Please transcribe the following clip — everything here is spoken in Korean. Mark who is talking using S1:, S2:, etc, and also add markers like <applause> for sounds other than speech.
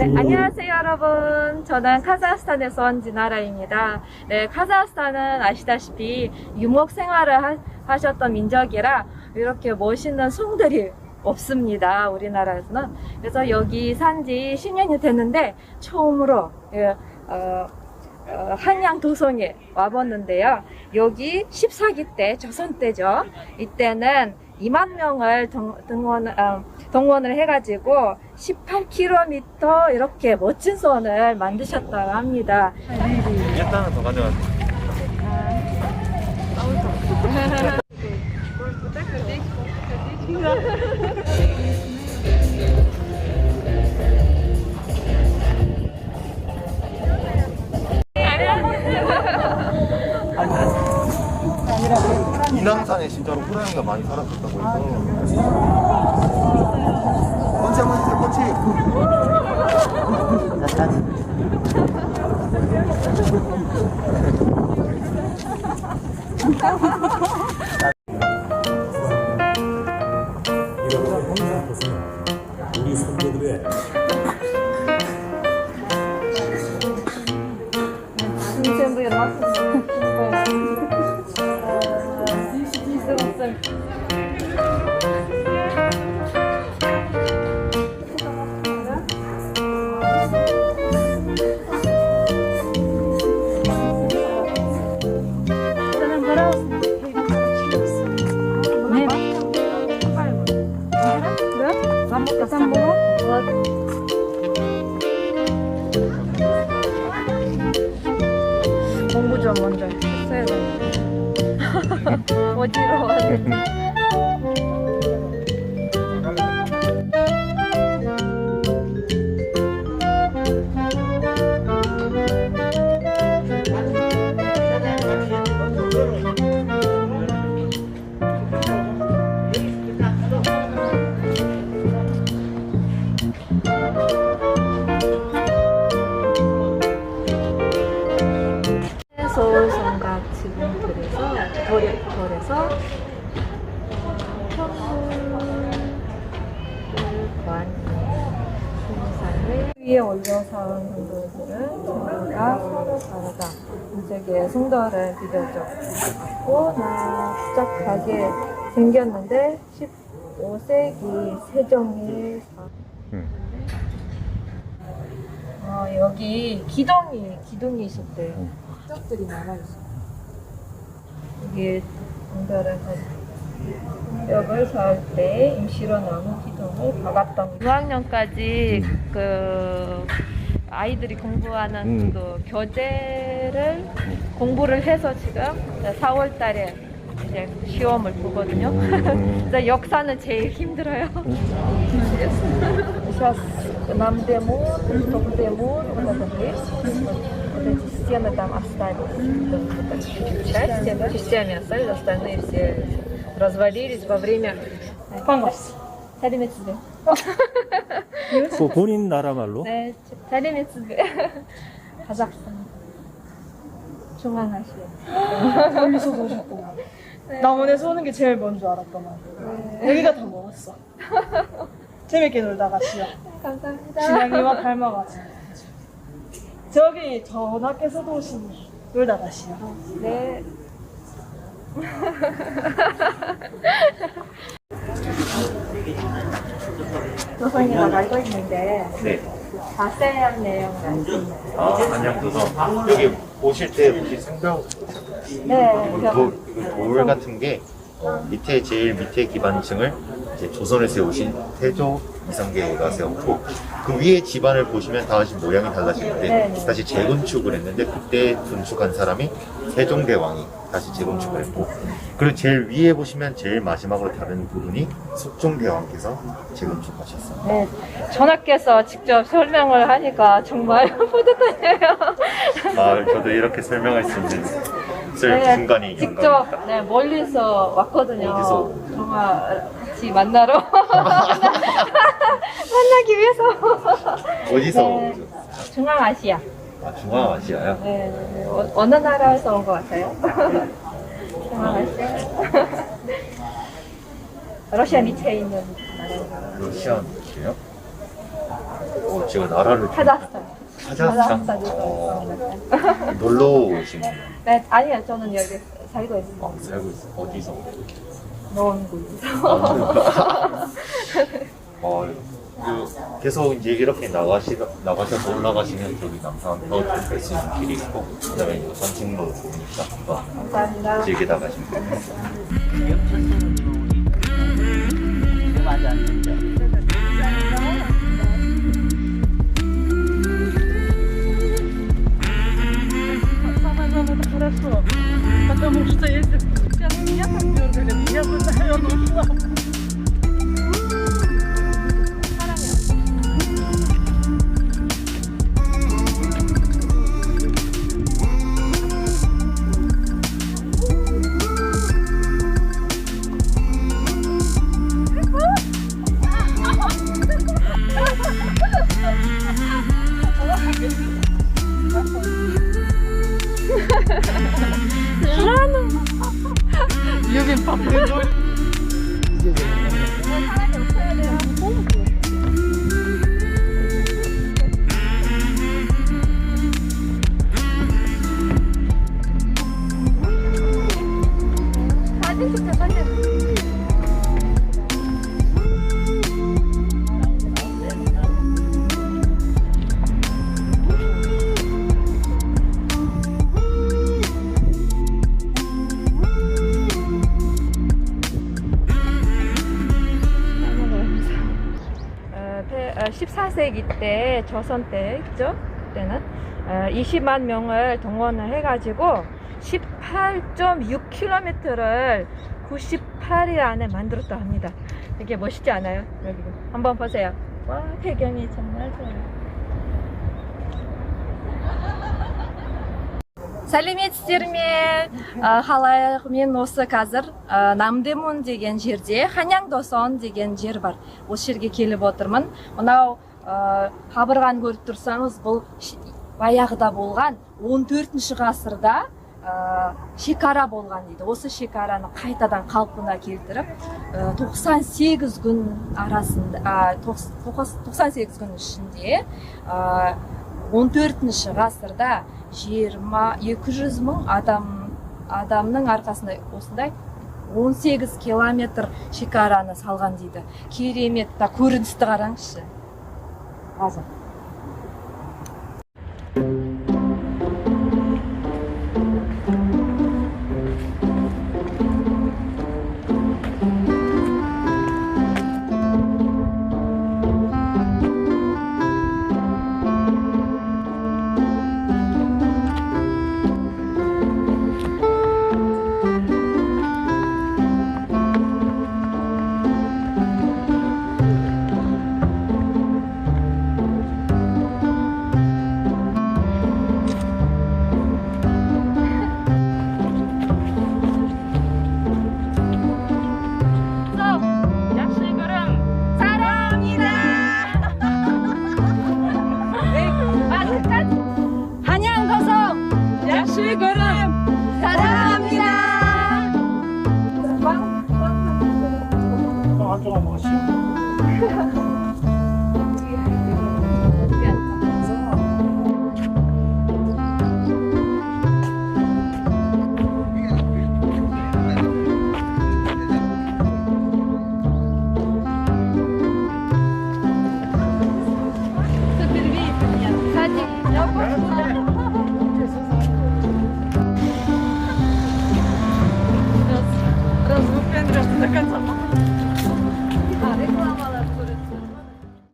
S1: 네, 안녕하세요 여러분. 저는 카자흐스탄에서 온 진아라입니다. 네, 카자흐스탄은 아시다시피 유목 생활을 하, 하셨던 민족이라 이렇게 멋있는 송들이 없습니다. 우리나라에서는. 그래서 여기 산지 10년이 됐는데 처음으로 예, 어, 어, 한양 도성에 와봤는데요. 여기 14기 때, 조선 때죠. 이때는 2만 명을 동, 동원, 어, 동원을 해가지고 18km 이렇게 멋진 선을 만드셨다고 합니다.
S2: 일단은 더 가져가세요. <laughs> 안에 진짜로 호랑이가 많이 살았었다고 해서. 펀치 한번 해주세요 펀치.
S1: 이러다 awesome. 되 위에 올려서 한 성도들은 전부가 다르다. 무색의 성도를 비교적 나 복잡하게 생겼는데 15세기 세종이 어, 여기 기둥이 기둥이 있었대요. 짝들이 남아 있어. 이게 공별을 벽을 살 때 임시로 나무 기둥을 박았던 6학년까지 그 아이들이 공부하는
S2: 음.
S1: 그 교재를 공부를 해서 지금 4월달에 이제 시험을 보거든요.
S2: 음.
S1: 그래서 역사는 제일 힘들어요. Сейчас нам Демур, чтобы Демур, вот этот есть, вот эти стены там оставили, вот эти чуть-чуть части, частями оставили, остальные все развалились во время... 자리매치들. <laughs>
S3: 그 본인 나라 말로
S1: 네, 자리매치들. 카자흐스탄. 중앙아시아.
S4: 멀리서도 오셨구나. 남원에서 오는 게 제일 먼 줄 알았더만. 여기가 더 멀었어. 재밌게 놀다 가시오.
S1: 감사합니다.
S4: 진양이와 닮아가지고. 저기 전하께서도 오시니 놀다 가시오.
S1: 네. 조선이라고 알고 있는데
S2: 네.
S1: 자세한 알수 있나요?
S2: 아, 안양도서 여기 오실 때 혹시 생벽
S1: 네,
S2: 돌, 그돌 같은 게 밑에 제일 밑에 기반층을 이제 조선에 세우신 태조 이성계가 세웠고 그 위에 집안을 보시면 다시 모양이 달라지는데
S1: 네네.
S2: 다시 재건축을 했는데 그때 건축한 사람이 세종대왕이 다시 재건축을 했고 그리고 제일 위에 보시면 제일 마지막으로 다른 부분이 숙종대왕께서 재건축하셨어요.
S1: 네, 전하께서 직접 설명을 하니까 정말 <laughs> 뿌듯하네요.
S2: 아, 저도 이렇게 설명할 수 있는 쓸
S1: 네,
S2: 순간이
S1: 직접. 네, 멀리서 왔거든요.
S2: 어디서?
S1: 정말 같이 만나러 <laughs> 만나기 위해서.
S2: 어디서
S1: 네. 중앙아시아.
S2: 아, 중앙아시아요?
S1: 네, 네. 어, 어느 나라에서 온 것 같아요? <laughs> 중앙아시아. <laughs> 러시아 밑에 있는 나라인가요?
S2: 러시아인데요? 어, 제가 나라를
S1: 카자흐스탄.
S2: 카자흐스탄
S1: 카자흐스탄에서
S2: 어, 놀러 오신 거예요?
S1: 네, 아니요, 저는 여기 살고 있습니다.
S2: 어, 살고 있어. 어디서?
S1: 노원구에서.
S2: 어, 그 계속 이제 이렇게 나가시 나가셔서 올라가시면 저기 남산 뺄수 있는 길이 있고 그다음에 이제 산책로도 좋으니까 한번. 즐기다 가시면 됩니다.
S1: 19세기 때 조선 때 있죠 그때는 20만 명을 동원을 해가지고 18.6km를 98일 안에 만들었다 합니다 되게 멋있지 않아요? 여기 한번 보세요 와 배경이 정말 좋아요 сәлеметсіздер ме қалай мен осы қазір ә, намдемун деген жерде ханяң досон деген жер бар осы жерге келіп отырмын мынау ә, қабырғаны көріп тұрсаңыз бұл баяғыда болған 14 ғасырда ә, шекара болған дейді. Осы шекараны қайтадан қалпына келтіріп ә, 98 күн арасында ә, тоқс- тоқс- 98 күн ішінде ә, 14 ғасырда 20-200 мың адам адамның арқасында осындай 18 километр шекараны салған дейді. Керемет көріністі қараңызшы. База.
S3: 한쪽만